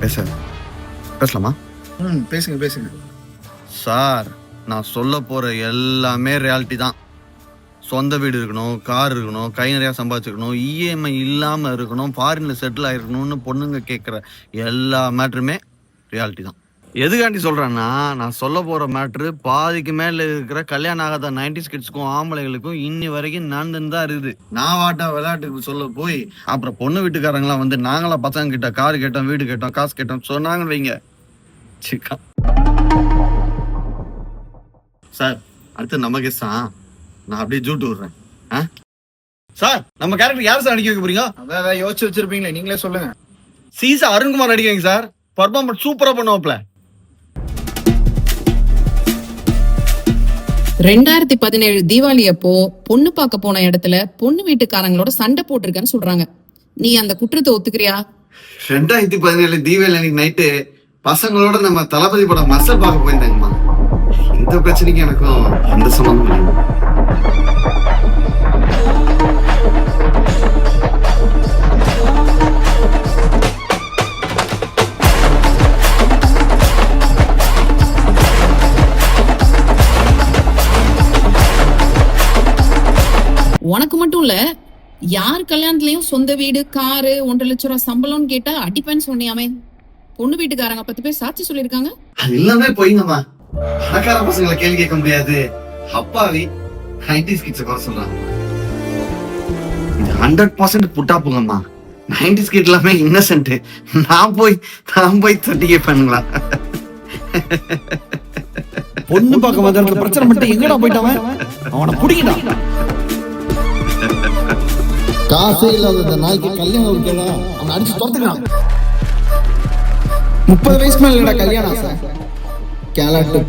பேச. பேசலாமா? ம் பேசுங்க பேசுங்க. சார் நான் சொல்ல போற எல்லாமே ரியாலிட்டி தான். சொந்த வீடு இருக்கணும் கார் இருக்கணும் கை நிறையா சம்பாதிச்சிருக்கணும் இஎம்ஐ இல்லாமல் இருக்கணும் ஃபாரினில் செட்டில் ஆயிருக்கணும்னு பொண்ணுங்க கேட்குற எல்லா மேட்ருமே ரியாலிட்டி தான். எதுக்காண்டி சொல்கிறேன்னா நான் சொல்ல போகிற மேட்ரு பாதிக்கு மேலே இருக்கிற கல்யாணம் ஆகாத நைன்டிஸ் கிட்ஸ்க்கும் ஆம்பளைகளுக்கும் இன்னி வரைக்கும் நடந்துன்னு தான் இருக்குது. நான் வாட்டா விளையாட்டுக்கு சொல்ல போய் அப்புறம் பொண்ணு வீட்டுக்காரங்களாம் வந்து நாங்களாம் பசங்க கிட்ட கார் கேட்டோம் வீடு கேட்டோம் காசு கேட்டோம் சொன்னாங்கன்னு வைங்க. சிக்கா சார் அடுத்து நம்ம கேஸ் தான் நான் அப்படியே ஜூட்டு விடுறேன். ஆ? சார் நம்ம கேரக்டர் யார் சார் நடிக்க வைக்க போறீங்க? அதான் யோசிச்சு வச்சிருப்பீங்களே நீங்களே சொல்லுங்க. சீசா அருண்குமார் நடிக்க வைங்க சார் பர்ஃபார்மன்ஸ் சூப்பரா பண்ணுவாப்ல ரெண்டாயிரத்தி பதினேழு தீபாவளி அப்போ பொண்ணு பார்க்க போன இடத்துல பொண்ணு வீட்டுக்காரங்களோட சண்டை போட்டிருக்கேன்னு சொல்றாங்க. நீ அந்த குற்றத்தை ஒத்துக்கிறியா? ரெண்டாயிரத்தி பதினேழு தீபாவளி அன்னைக்கு நைட்டு பசங்களோட நம்ம தளபதி படம் மசல் பார்க்க போயிருந்தாங்கம்மா. இந்த பிரச்சனைக்கு எனக்கும் அந்த சம்மந்தமும் இல்லை உனக்கு மட்டும் இல்ல யார் கல்யாணத்துலயும் சொந்த வீடு காரு ஒன்றரை லட்சம் ரூபாய் சம்பளம்னு கேட்டா அடிப்பேன்னு சொன்னியாமே. பொண்ணு வீட்டுக்காரங்க பத்து பேர் சாட்சி சொல்லியிருக்காங்க. அது எல்லாமே போயிங்கம்மா பணக்கார பசங்களை கேள்வி கேட்க முடியாது. அப்பாவி நைன்டிஸ் கிட்ஸ் குறை சொல்றாங்க. இது ஹண்ட்ரட் பர்சன்ட் புட்டாப்புங்கம்மா நைன்டிஸ் கிட் எல்லாமே இன்னசென்ட் நான் போய் நான் போய் தட்டி கேட்பேனுங்களா? பொண்ணு பார்க்க வந்தவனுக்கு பிரச்சனை மட்டும் எங்கடா போயிட்டாவன் அவனை? புடிங்கடா காசே இல்லாத இந்த நாய்க்கு கல்யாணம் இருக்கா அவனை அடிச்சு துரத்துக்கிறான். முப்பது வயசு மேல இல்லடா கல்யாணம் சார் கேலாட்டு